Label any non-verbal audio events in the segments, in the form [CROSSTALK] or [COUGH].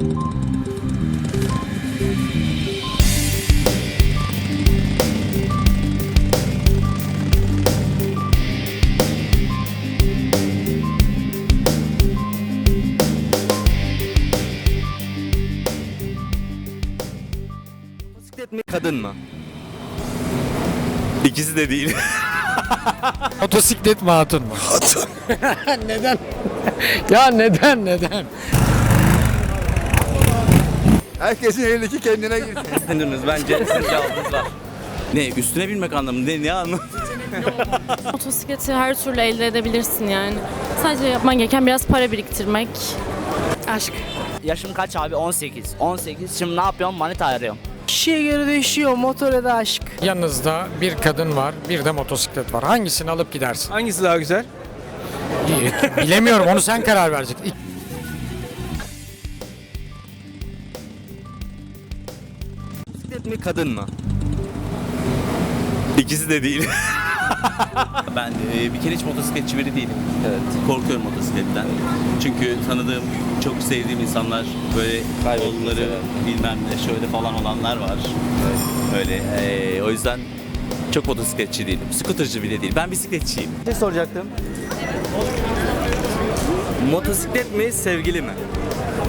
Motosiklet mi kadın mı? İkisi de değil. [LAUGHS] Motosiklet mi hatun mu? Hatun. [LAUGHS] neden? ya neden neden? Herkesin elindeki kendine girsin. [LAUGHS] Düşündünüz bence sizin cevabınız var. Ne üstüne binmek anlamında ne, ne anlamı? [LAUGHS] Motosikleti her türlü elde edebilirsin yani. Sadece yapman gereken biraz para biriktirmek. Aşk. Yaşım kaç abi? 18. 18. Şimdi ne yapıyorum? Manita arıyorum. Kişiye göre değişiyor motor ya da aşk. Yanınızda bir kadın var, bir de motosiklet var. Hangisini alıp gidersin? Hangisi daha güzel? Bilemiyorum onu sen karar vereceksin. Motosiklet mi kadın mı? İkisi de değil. [LAUGHS] Ben e, bir kere hiç motosikletçi biri değilim. Evet. Korkuyorum motosikletten. Çünkü tanıdığım, çok sevdiğim insanlar böyle onları bilmem ne şöyle falan olanlar var. Öyle. e, o yüzden çok motosikletçi değilim. Skuterci bile değil. Ben bisikletçiyim. Bir şey soracaktım. Motosiklet mi sevgili mi?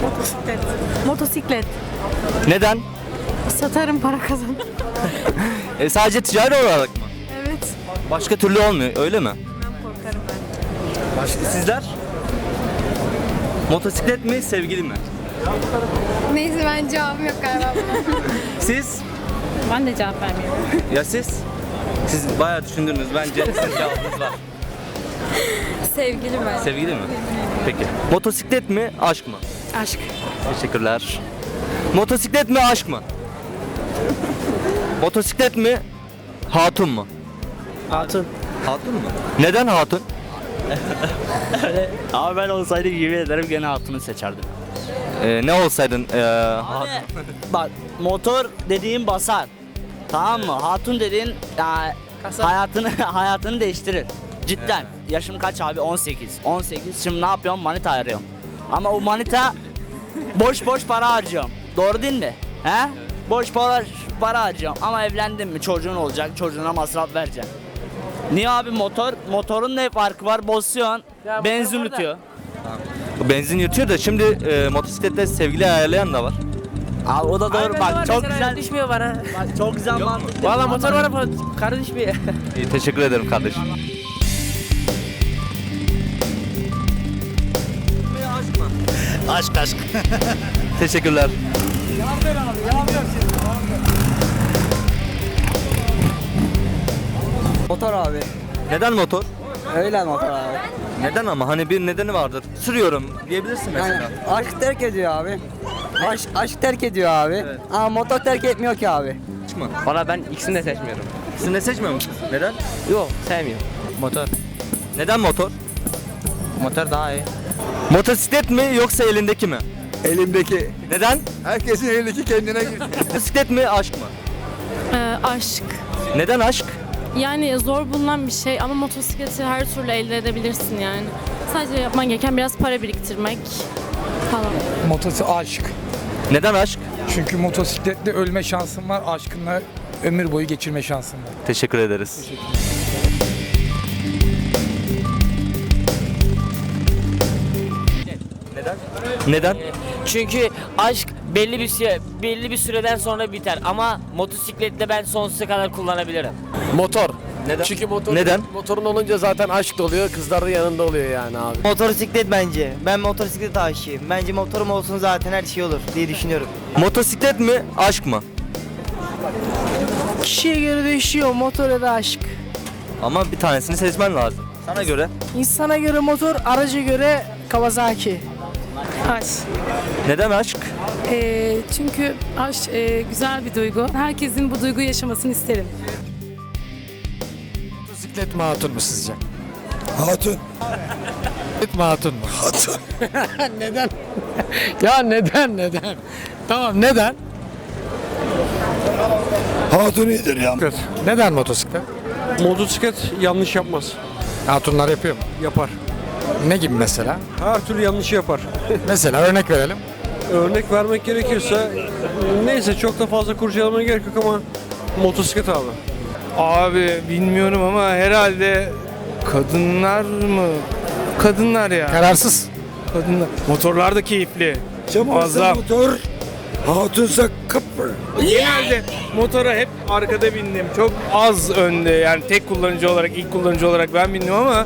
Motosiklet. Motosiklet. Neden? Satarım para kazan. E, sadece ticari olarak mı? evet. Başka türlü olmuyor öyle mi? Ben korkarım ben. Başka sizler? Motosiklet mi sevgili mi? Neyse ben cevabım yok galiba. [LAUGHS] Siz? Ben de cevap vermiyorum. Ya siz? Siz bayağı düşündünüz bence sizin [LAUGHS] cevabınız var. Sevgili mi? Sevgili mi? Peki. Motosiklet mi aşk mı? Aşk. Teşekkürler. Motosiklet mi aşk mı? Motosiklet mi hatun mu? Hatun. Hatun mu? Neden hatun? [LAUGHS] Abi ben olsaydım yemin ederim gene hatunu seçerdim. Ee, ne olsaydın? Ee, Abi bak motor dediğin basar. Tamam mı? Hatun dediğin ya, hayatını [LAUGHS] hayatını değiştirir. Cidden. Yaşım kaç abi? 18. 18. Şimdi ne yapıyorum? Manita arıyorum. Ama o manita [LAUGHS] boş boş para harcıyorum. Doğru değil mi? He? Boş para para harcıyorum. Ama evlendim mi çocuğun olacak. Çocuğuna masraf vereceğim. Niye abi motor? Motorun ne farkı var? Bozuyorsun. Benzin yutuyor. benzin yutuyor da şimdi e, motosiklette sevgili ayarlayan da var. Abi o da doğru. Bak çok güzel. Düşmüyor bana. Bak çok güzel mantık. Valla motor var ama karı düşmüyor. [LAUGHS] İyi, teşekkür ederim kardeşim. Aşk aşk. [LAUGHS] Teşekkürler. Motor abi. Neden motor? Öyle motor abi. Neden ama hani bir nedeni vardır. Sürüyorum diyebilirsin mesela. aşk terk ediyor abi. Aşk, aşk terk ediyor abi. Ama motor terk etmiyor ki abi. Çıkma. Valla ben ikisini de seçmiyorum. Siz ne seçmiyor musunuz? Neden? Yok sevmiyorum. Motor. Neden motor? Motor daha iyi. Motosiklet mi yoksa elindeki mi? Elimdeki. Neden? Herkesin elindeki kendine girsin. Motosiklet mi aşk mı? Ee, aşk. Neden aşk? Yani zor bulunan bir şey ama motosikleti her türlü elde edebilirsin yani. Sadece yapman gereken biraz para biriktirmek falan. Motosu aşk. Neden aşk? Çünkü motosiklette ölme şansın var, aşkınla ömür boyu geçirme şansın var. Teşekkür ederiz. Neden? Neden? Çünkü aşk belli bir süre belli bir süreden sonra biter ama motosiklette ben sonsuza kadar kullanabilirim. Motor. Neden? Çünkü motor, Neden? motorun olunca zaten aşk oluyor, kızlar da yanında oluyor yani abi. Motosiklet bence. Ben motosiklet aşığıyım. Bence motorum olsun zaten her şey olur diye düşünüyorum. Motosiklet mi aşk mı? Kişiye göre değişiyor motor ya da aşk. Ama bir tanesini seçmen lazım. Sana göre. İnsana göre motor, araca göre Kawasaki. Aşk. Neden aşk? Ee, çünkü aşk e, güzel bir duygu. Herkesin bu duyguyu yaşamasını isterim. Motosiklet mi hatun mu sizce? Hatun. Motosiklet mi hatun mu? Hatun. [LAUGHS] neden? ya neden neden? Tamam neden? Hatun iyidir ya. Neden motosiklet? Motosiklet yanlış yapmaz. Hatunlar yapıyor mu? Yapar. Ne gibi mesela? Her türlü yanlışı yapar. [LAUGHS] Mesela örnek verelim. örnek vermek gerekirse neyse çok da fazla kurcalamaya gerek yok ama motosiklet abi. Abi bilmiyorum ama herhalde kadınlar mı? Kadınlar ya. Kararsız. Kadınlar. Motorlar da keyifli. Çamursa Muazzam. motor, hatunsa kıpır. Genelde motora hep arkada bindim. Çok az önde yani tek kullanıcı olarak, ilk kullanıcı olarak ben bindim ama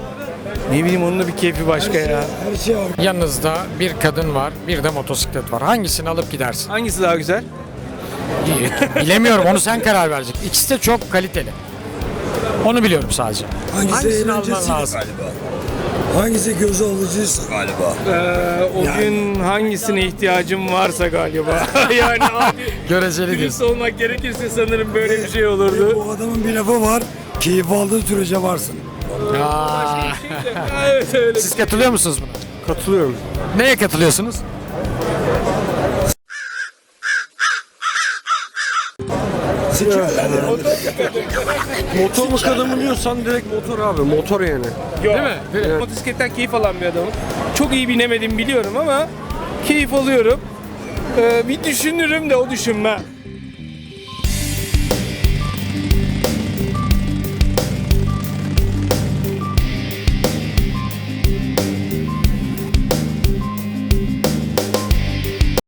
ne bileyim onun da bir keyfi başka ya. Her şey var. Yanınızda bir kadın var, bir de motosiklet var. Hangisini alıp gidersin? Hangisi daha güzel? Bilemiyorum onu sen karar vereceksin. İkisi de çok kaliteli. Onu biliyorum sadece. Hangisi Hangisini alman lazım? galiba. Hangisi göz alıcıysa galiba. Ee, o gün hangisine ihtiyacım varsa galiba. [LAUGHS] yani abi Göreceli diyorsun. olmak gerekirse sanırım böyle bir şey olurdu. Bu adamın bir lafı var. Keyif aldığı sürece varsın. Aa, evet öyle. Siz katılıyor musunuz buna? Katılıyorum. Neye katılıyorsunuz? Motor mu kadın mı diyorsan direkt motor abi. Motor yani. Değil mi? Motosikletten keyif alan bir adamım. Çok iyi binemedim biliyorum ama keyif alıyorum. Ee, bir düşünürüm de o düşünme.